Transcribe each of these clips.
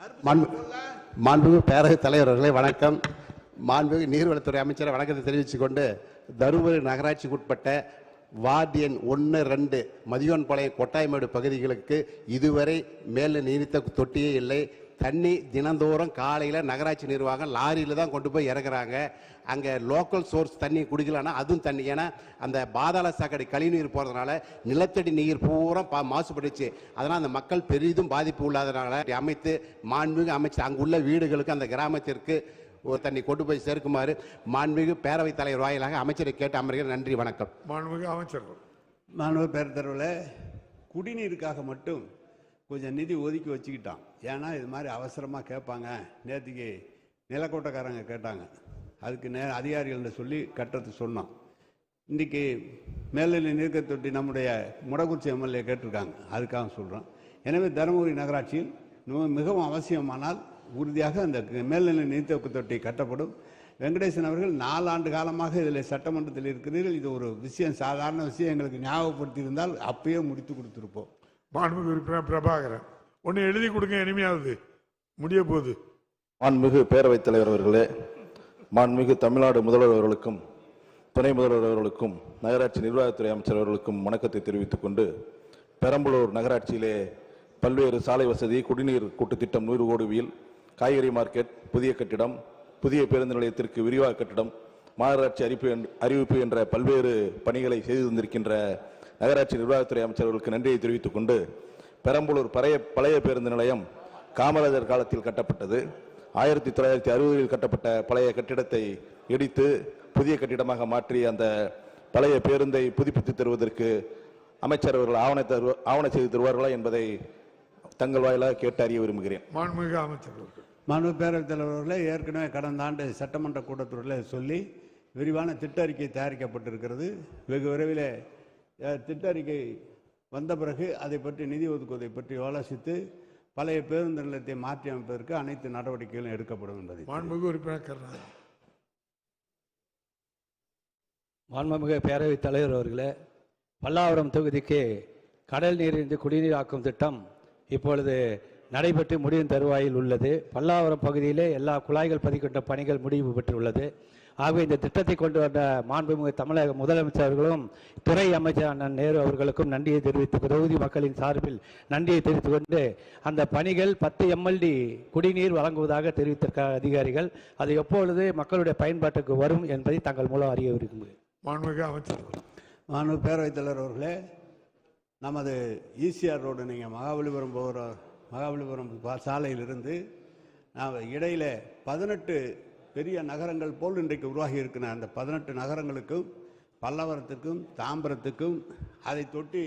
மாண்பு- மாண்புமிகு பேரவைத் தலைவர்களே வணக்கம். மாண்புமிகு நீர்வளத்துறை அமைச்சரை வணக்கத்தை தெரிவித்துக்கொண்டு தருமபுரி நகராட்சிக்கு உட்பட்ட வார்டு எண் ஒன்று ரெண்டு மதியோன்பாளையம் கொட்டாய்மேடு பகுதிகளுக்கு இதுவரை மேலே நீடித்த தொட்டியே இல்லை. தண்ணி தினந்தோறும் காலையில் நகராட்சி நிர்வாகம் லாரியில் தான் கொண்டு போய் இறக்குறாங்க. அங்கே லோக்கல் சோர்ஸ் தண்ணி குடிக்கலன்னா அதுவும் தண்ணி. ஏன்னா அந்த பாதாள சாக்கடை கழிவுநீர் போகிறதுனால நிலத்தடி நீர் பூரா பா மாசுபட்டுச்சு அதனால் அந்த மக்கள் பெரிதும் பாதிப்பு உள்ளதனால அமைத்து மாண்புமிகு அமைச்சர் அங்குள்ள வீடுகளுக்கு அந்த கிராமத்திற்கு ஒரு தண்ணி கொண்டு போய் சேர்க்குமாறு மாண்புமிகு பேரவைத் தலைவர் வாயிலாக அமைச்சரை கேட்டு அமர்கிறேன். நன்றி வணக்கம். மாண்புமிகு அமைச்சர் மாணவ பேரத்தரவில் குடிநீருக்காக மட்டும் கொஞ்சம் நிதி ஒதுக்கி வச்சுக்கிட்டான். ஏன்னா இது மாதிரி அவசரமாக கேட்பாங்க. நேற்றுக்கு நிலக்கோட்டைக்காரங்க கேட்டாங்க. அதுக்கு நே அதிகாரிகள்ட்ட சொல்லி கட்டுறது சொன்னோம் இன்றைக்கி மேல்நிலை நீர்க்க தொட்டி நம்முடைய முடக்குச்சி எம்எல்ஏ கேட்டிருக்காங்க. அதுக்காக சொல்கிறோம் எனவே தருமபுரி நகராட்சியில் மிகவும் அவசியமானால் உறுதியாக அந்த மேல்நிலை நீர்த்தொக்கு தொட்டி கட்டப்படும். வெங்கடேசன் அவர்கள் நாலாண்டு காலமாக இதில் சட்டமன்றத்தில் இருக்கிறீர்கள். இது ஒரு விஷயம் சாதாரண விஷயம். எங்களுக்கு ஞாபகப்படுத்தி இருந்தால் அப்பயே முடித்து கொடுத்துருப்போம். மாண்புமிகு உறுப்பினர் பிரபாகரன். ஒன்னு எழுதி கொடுங்க இனிமையாவது. முடிய போகுது. மாண்புமிகு பேரவைத் தலைவர் அவர்களே மாண்புமிகு தமிழ்நாடு முதல்வர் அவர்களுக்கும் துணை முதல்வர் அவர்களுக்கும் நகராட்சி நிர்வாகத்துறை அமைச்சர் அவர்களுக்கும் வணக்கத்தை தெரிவித்துக் கொண்டு பெரம்பலூர் நகராட்சியிலே பல்வேறு சாலை வசதி குடிநீர் கூட்டுத்திட்டம் நூறு கோடியில் காய்கறி மார்க்கெட் புதிய கட்டிடம் புதிய பேருந்து நிலையத்திற்கு விரிவாக கட்டிடம் மாநகராட்சி அறிவிப்பு அறிவிப்பு என்ற பல்வேறு பணிகளை செய்து தந்திருக்கின்ற நகராட்சி நிர்வாகத்துறை அமைச்சர்களுக்கு நன்றியை தெரிவித்துக் கொண்டு பெரம்பலூர் பழைய பழைய பேருந்து நிலையம் காமராஜர் காலத்தில் கட்டப்பட்டது. ஆயிரத்தி தொள்ளாயிரத்தி அறுபதில் கட்டப்பட்ட பழைய கட்டிடத்தை இடித்து புதிய கட்டிடமாக மாற்றி அந்த பழைய பேருந்தை புதுப்பித்து தருவதற்கு அமைச்சர் அவர்கள் ஆவண தரு ஆவண செய்து தருவார்களா என்பதை தங்கள் வாயிலாக கேட்டு அறிய விரும்புகிறேன். மாண்புமிகு அமைச்சர் அவர்கள். மாண்பு பேரவைத் தலைவர்களே ஏற்கனவே கடந்த ஆண்டு சட்டமன்ற கூட்டத்தொடரில் சொல்லி விரிவான திட்ட அறிக்கை தயாரிக்கப்பட்டிருக்கிறது. வெகு விரைவில் திட்ட அறிக்கை வந்த பிறகு அதை பற்றி நிதி ஒதுக்குவதை பற்றி ஆலோசித்து பழைய பேருந்து நிலையத்தை மாற்றி அமைப்பதற்கு அனைத்து நடவடிக்கைகளும் எடுக்கப்படும் என்பதை மாண்புமிகு உறுப்பினர் மாண்புமிகு பேரவைத் தலைவர் அவர்களே பல்லாவரம் தொகுதிக்கு கடல் நீரின்றி குடிநீர் ஆக்கும் திட்டம் இப்பொழுது நடைபெற்று முடியும் தருவாயில் உள்ளது. பல்லாவரம் பகுதியிலே எல்லா குழாய்கள் பதிக்கின்ற பணிகள் முடிவு பெற்றுள்ளது. ஆகவே இந்த திட்டத்தை கொண்டு வந்த மாண்புமிகு தமிழக முதலமைச்சர் அவர்களும் துறை அமைச்சர் அண்ணன் நேரு அவர்களுக்கும் நன்றியை தெரிவித்து தொகுதி மக்களின் சார்பில் நன்றியை தெரிவித்துக் கொண்டு அந்த பணிகள் பத்து எம்எல்டி குடிநீர் வழங்குவதாக தெரிவித்திருக்க அதிகாரிகள் அது எப்பொழுது மக்களுடைய பயன்பாட்டுக்கு வரும் என்பதை தங்கள் மூலம் அறிய விரும்புகிறேன் மாண்புமிகு அமைச்சர். மாண்பு பேரவைத் தலைவர் அவர்களே நமது ஈசிஆர் ரோடு நீங்கள் மகாபலிபுரம் போகிற மகாபலிபுரம் சாலையிலிருந்து நான் இடையில பதினெட்டு பெரிய நகரங்கள் போல் இன்றைக்கு உருவாகி இருக்கிற அந்த பதினெட்டு நகரங்களுக்கும் பல்லவரத்துக்கும் தாம்பரத்துக்கும் அதை தொட்டி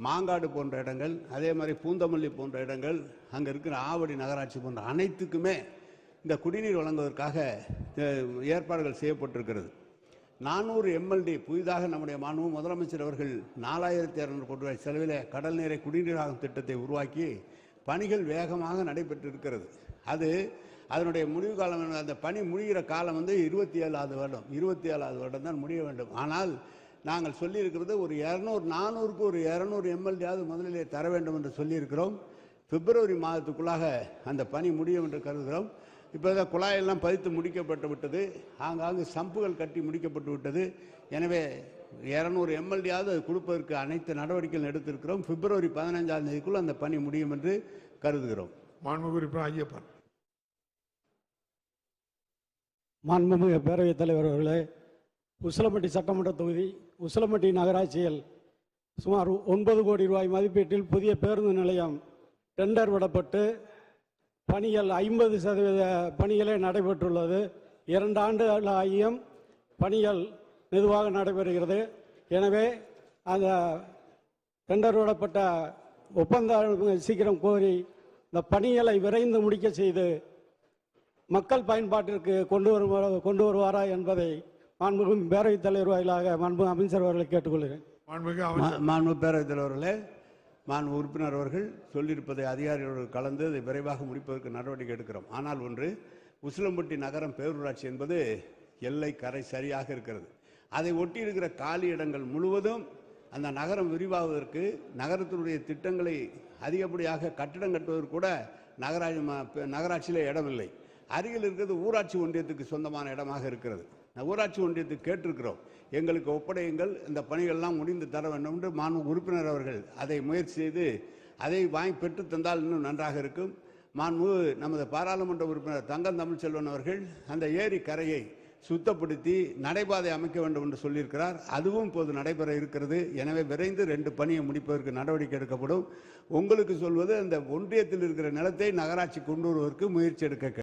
மாங்காடு போன்ற இடங்கள் அதே மாதிரி பூந்தமல்லி போன்ற இடங்கள் அங்கே இருக்கிற ஆவடி நகராட்சி போன்ற அனைத்துக்குமே இந்த குடிநீர் வழங்குவதற்காக ஏற்பாடுகள் செய்யப்பட்டிருக்கிறது. நானூறு எம்எல்டி புதிதாக நம்முடைய மாண்பு முதலமைச்சர் அவர்கள் நாலாயிரத்தி இரநூறு கோடி ரூபாய் செலவில் கடல் நீரை குடிநீராகும் திட்டத்தை உருவாக்கி பணிகள் வேகமாக நடைபெற்று இருக்கிறது அது அதனுடைய முடிவு காலம் அந்த பணி முடிகிற காலம் வந்து இருபத்தி ஏழாவது வருடம். இருபத்தி ஏழாவது வருடம் தான் முடிய வேண்டும். ஆனால் நாங்கள் சொல்லியிருக்கிறது ஒரு இரநூறு நானூறுக்கு ஒரு இரநூறு எம்எல்டியாவது முதலிலே தர வேண்டும் என்று சொல்லியிருக்கிறோம். பிப்ரவரி மாதத்துக்குள்ளாக அந்த பணி முடியும் என்று கருதுகிறோம். இப்போ தான் குழாயெல்லாம் பதித்து முடிக்கப்பட்டு விட்டது. ஆங்காங்கு சம்புகள் கட்டி முடிக்கப்பட்டு விட்டது. எனவே இரநூறு எம்எல்டியாவது அது கொடுப்பதற்கு அனைத்து நடவடிக்கைகள் எடுத்திருக்கிறோம். பிப்ரவரி பதினஞ்சாம் தேதிக்குள் அந்த பணி முடியும் என்று கருதுகிறோம். மாண்புமிகு ஐயப்பன். மாண்புமிகு பேரவைத் தலைவர் அவர்களே உசிலம்பட்டி சட்டமன்ற தொகுதி உசிலம்பட்டி நகராட்சியில் சுமார் ஒன்பது கோடி ரூபாய் மதிப்பீட்டில் புதிய பேருந்து நிலையம் டெண்டர் விடப்பட்டு பணிகள் ஐம்பது சதவீத பணிகளே நடைபெற்றுள்ளது. இரண்டு ஆண்டுகள் ஆகியும் பணிகள் மெதுவாக நடைபெறுகிறது. எனவே அந்த டெண்டர் விடப்பட்ட ஒப்பந்தம் சீக்கிரம் கோரி இந்த பணிகளை விரைந்து முடிக்க செய்து மக்கள் பயன்பாட்டிற்கு கொண்டு வரும் கொண்டு வருவாரா என்பதை மாண்புமிகு பேரவைத் தலைவர் வாயிலாக மாண்பு அமைச்சர் அவர்களை கேட்டுக்கொள்கிறேன். மாண்பு பேரவைத் தலைவர்களே மாண்பு உறுப்பினர் அவர்கள் சொல்லியிருப்பதை அதிகாரிகளோடு கலந்து அதை விரைவாக முடிப்பதற்கு நடவடிக்கை எடுக்கிறோம். ஆனால் ஒன்று உசிலம்பட்டி நகரம் பேரூராட்சி என்பது எல்லை கரை சரியாக இருக்கிறது. அதை ஒட்டி இருக்கிற காலி இடங்கள் முழுவதும் அந்த நகரம் விரிவாவதற்கு நகரத்தினுடைய திட்டங்களை அதிகப்படியாக கட்டிடம் கட்டுவதற்கு கூட நகராட்சி நகராட்சியில இடமில்லை. அருகில் இருக்கிறது ஊராட்சி ஒன்றியத்துக்கு சொந்தமான இடமாக இருக்கிறது. ஊராட்சி ஒன்றியத்துக்கு கேட்டிருக்கிறோம். எங்களுக்கு ஒப்படையுங்கள் இந்த பணிகள்லாம் முடிந்து தர வேண்டும் என்று மாண்பு உறுப்பினர் அவர்கள் அதை முயற்சி செய்து அதை வாங்கி பெற்று தந்தால் இன்னும் நன்றாக இருக்கும். மாண்பு நமது பாராளுமன்ற உறுப்பினர் தங்கம் தமிழ்ச்செல்வன் அவர்கள் அந்த ஏரி கரையை சுத்தப்படுத்தி நடைபாதை அமைக்க வேண்டும் என்று சொல்லியிருக்கிறார். அதுவும் இப்போது நடைபெற இருக்கிறது. எனவே விரைந்து ரெண்டு பணியை முடிப்பதற்கு நடவடிக்கை எடுக்கப்படும். உங்களுக்கு சொல்வது அந்த ஒன்றியத்தில் இருக்கிற நிலத்தை நகராட்சி கொண்டு வருவதற்கு முயற்சி எடுக்க